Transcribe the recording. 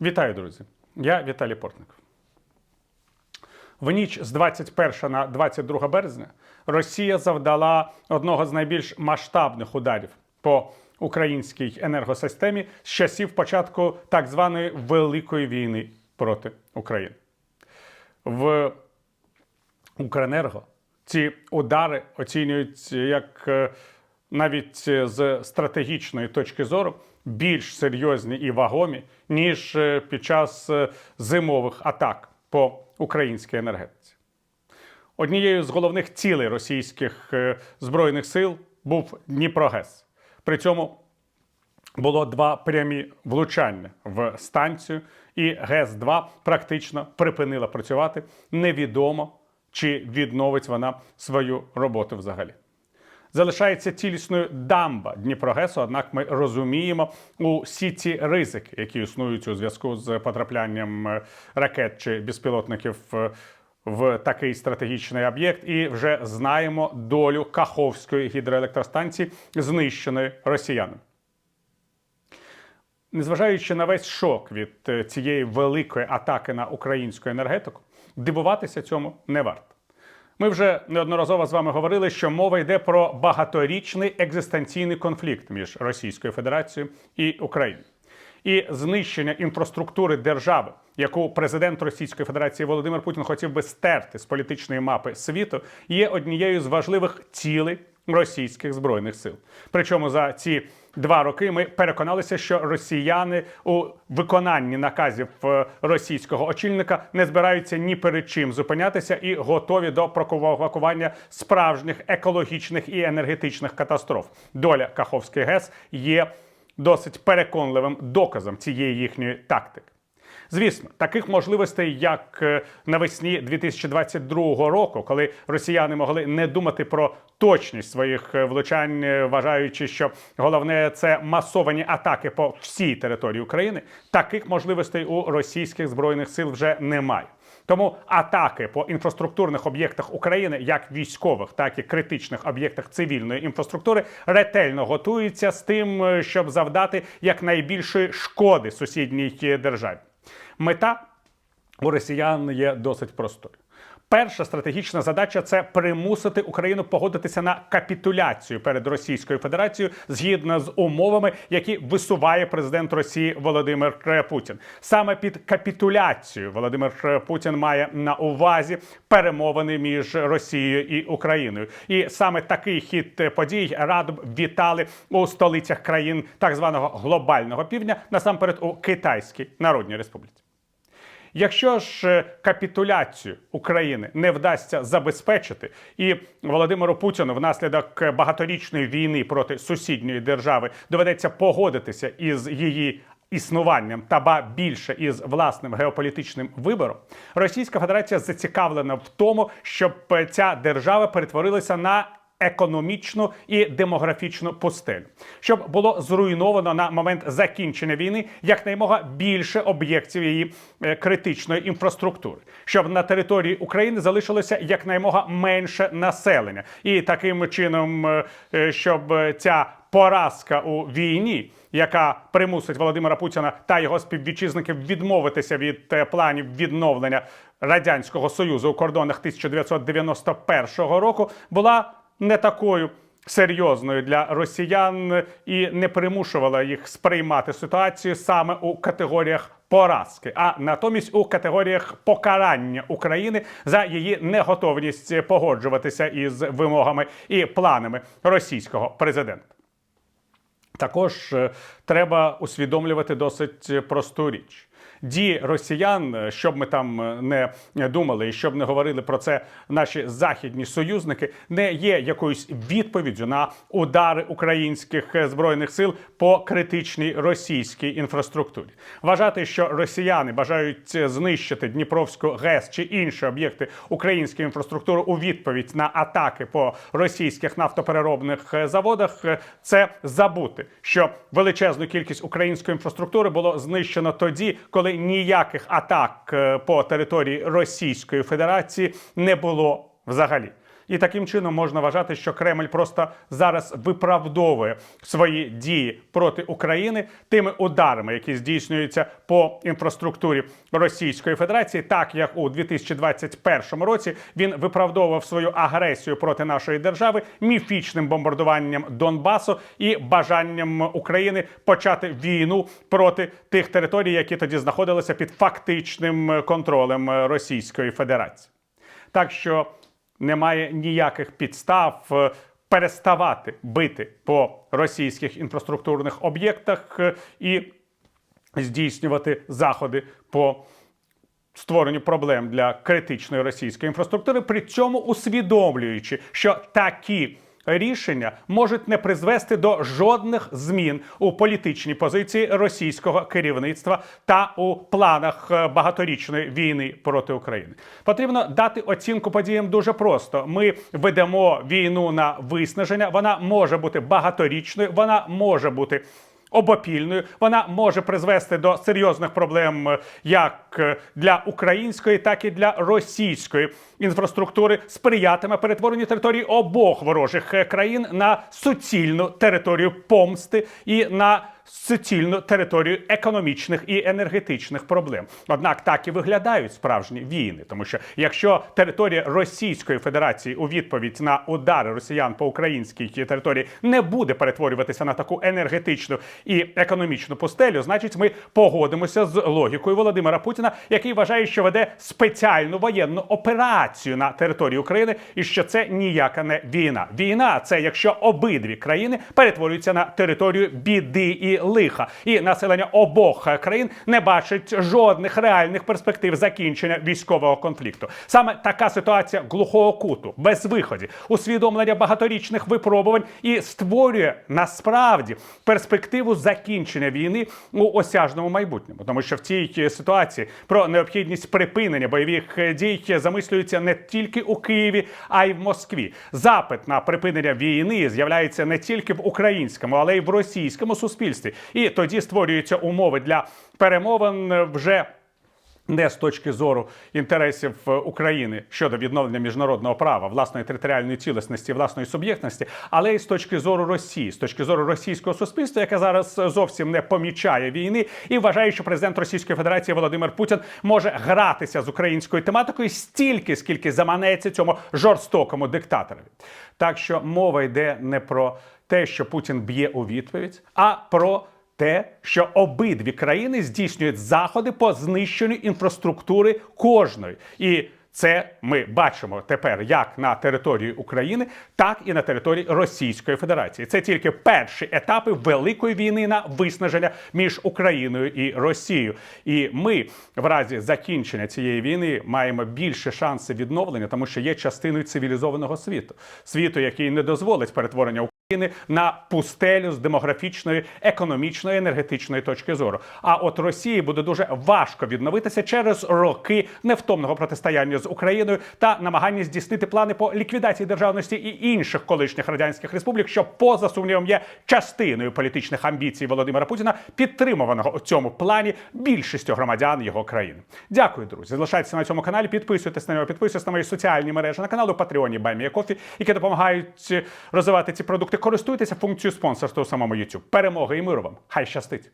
Вітаю, друзі! Я Віталій Портников. В ніч з 21 на 22 березня Росія завдала одного з найбільш масштабних ударів по українській енергосистемі з часів початку так званої Великої війни проти України. В Укренерго ці удари оцінюють як е, навіть е, з стратегічної точки зору більш серйозні і вагомі, ніж е, під час е, зимових атак по українській енергетиці. Однією з головних цілей російських е, збройних сил був Дніпрогес. При цьому було два прямі влучання в станцію, і ГЕС-2 практично припинила працювати. Невідомо, чи відновить вона свою роботу взагалі. Залишається цілісною дамба Дніпрогесу, однак ми розуміємо усі ці ризики, які існують у зв'язку з потраплянням е, ракет чи безпілотників е, в такий стратегічний об'єкт, і вже знаємо долю Каховської гідроелектростанції, знищеної росіянами. Незважаючи на весь шок від е, цієї великої атаки на українську енергетику, дивуватися цьому не варто. Ми вже неодноразово з вами говорили, що мова йде про багаторічний екзистенційний конфлікт між Російською Федерацією і Україною. І знищення інфраструктури держави, яку президент Російської Федерації Володимир Путін хотів би стерти з політичної мапи світу, є однією з важливих цілей російських збройних сил. Причому за ці два роки ми переконалися, що росіяни у виконанні наказів е, російського очільника не збираються ні перед чим зупинятися і готові до провокування справжніх екологічних і енергетичних катастроф. Доля Каховський ГЕС є досить переконливим доказом цієї їхньої тактики. Звісно, таких можливостей, як е, навесні 2022 року, коли росіяни могли не думати про точність своїх е, влучань, е, вважаючи, що головне це масовані атаки по всій території України, таких можливостей у російських збройних сил вже немає. Тому атаки по інфраструктурних об'єктах України, як військових, так і критичних об'єктах цивільної інфраструктури, ретельно готуються з тим, щоб завдати якнайбільшої шкоди сусідній державі. Мета у росіян є досить простою. Перша стратегічна задача це примусити Україну погодитися на капітуляцію перед Російською Федерацією згідно з умовами, які висуває президент Росії Володимир Путін. Саме під капітуляцію Володимир Путін має на увазі перемовини між Росією і Україною. І саме такий хід подій радо вітали у столицях країн так званого глобального півдня, насамперед у Китайській Народній Республіці. Якщо ж е, капітуляцію України не вдасться забезпечити, і Володимиру Путіну внаслідок багаторічної війни проти сусідньої держави доведеться погодитися із її існуванням та ба більше із власним геополітичним вибором, Російська Федерація зацікавлена в тому, щоб ця держава перетворилася на економічну і демографічну пустелю, щоб було зруйновано на момент закінчення війни якнаймога більше об'єктів її е, критичної інфраструктури, щоб на території України залишилося якнаймога менше населення, і таким чином, е, е, щоб ця поразка у війні. Яка примусить Володимира Путіна та його співвітчизників відмовитися від планів відновлення радянського союзу у кордонах 1991 року, була не такою серйозною для росіян і не примушувала їх сприймати ситуацію саме у категоріях поразки, а натомість у категоріях покарання України за її неготовність погоджуватися із вимогами і планами російського президента. Також е, треба усвідомлювати досить просту річ. Дії росіян, е, щоб ми там е, не думали і щоб не говорили про це наші західні союзники, не є якоюсь відповіддю на удари українських е, збройних сил по критичній російській інфраструктурі. Вважати, що росіяни бажають знищити Дніпровську ГЕС чи інші об'єкти української інфраструктури у відповідь на атаки по російських нафтопереробних заводах, це забути, що величезну кількість української інфраструктури було знищено тоді, коли ніяких атак е, по території Російської Федерації не було взагалі. І таким чином можна вважати, що Кремль просто зараз виправдовує свої дії проти України тими ударами, які здійснюються по інфраструктурі Російської Федерації, так як у 2021 році він виправдовував свою агресію проти нашої держави міфічним бомбардуванням Донбасу і бажанням України почати війну проти тих територій, які тоді знаходилися під фактичним контролем Російської Федерації. Так що немає ніяких підстав е, переставати бити по російських інфраструктурних об'єктах е, і здійснювати заходи по створенню проблем для критичної російської інфраструктури, при цьому усвідомлюючи, що такі рішення можуть не призвести до жодних змін у політичній позиції російського керівництва та у планах е, багаторічної війни проти України. Потрібно дати оцінку подіям дуже просто. Ми ведемо війну на виснаження. Вона може бути багаторічною, вона може бути обопільною. Вона може призвести до серйозних проблем е, як е, для української, так і для російської інфраструктури. Сприятиме перетворенню території обох ворожих е, країн на суцільну територію помсти і на суцільну територію економічних і енергетичних проблем. Однак так і виглядають справжні війни, тому що якщо територія Російської Федерації у відповідь на удари росіян по українській території не буде перетворюватися на таку енергетичну і економічну пустелю, значить ми погодимося з логікою Володимира Путіна, який вважає, що веде спеціальну воєнну операцію на території України, і що це ніяка не війна. Війна це якщо обидві країни перетворюються на територію біди і лиха, і населення обох країн не бачить жодних реальних перспектив закінчення військового конфлікту. Саме така ситуація глухого куту, без виході, усвідомлення багаторічних випробувань і створює насправді перспективу закінчення війни у осяжному майбутньому, тому що в цій ситуації про необхідність припинення бойових дій замислюється не тільки у Києві, а й в Москві. Запит на припинення війни з'являється не тільки в українському, але й в російському суспільстві. І тоді створюються умови для перемовин е, вже. Не з точки зору інтересів е, України щодо відновлення міжнародного права, власної територіальної цілісності, власної суб'єктності, але й з точки зору Росії, з точки зору російського суспільства, яке зараз зовсім не помічає війни і вважає, що президент Російської Федерації Володимир Путін може гратися з українською тематикою стільки, скільки заманеться цьому жорстокому диктаторові. Так що мова йде не про те, що Путін б'є у відповідь, а про те, що обидві країни здійснюють заходи по знищенню інфраструктури кожної. І це ми бачимо тепер як на території України, так і на території Російської Федерації. Це тільки перші етапи великої війни на виснаження між Україною і Росією. І ми в разі закінчення цієї війни маємо більше шанси відновлення, тому що є частиною цивілізованого світу, світу, який не дозволить перетворення на пустелю з демографічної, економічної, енергетичної точки зору. А от Росії буде дуже важко відновитися через роки невтомного протистояння з Україною та намагання здійснити плани по ліквідації державності і інших колишніх радянських республік, що поза сумнівом є частиною політичних амбіцій Володимира Путіна, підтримуваного у цьому плані більшістю громадян його країни. Дякую, друзі. Залишайтеся на цьому каналі, підписуйтесь на нього, підписуйтесь на мої соціальні мережі на каналу Патреоні Баймія Кофі, які допомагають розвивати ці продукти. Користуйтеся функцією спонсорства у самому YouTube. Перемоги і миру вам! Хай щастить!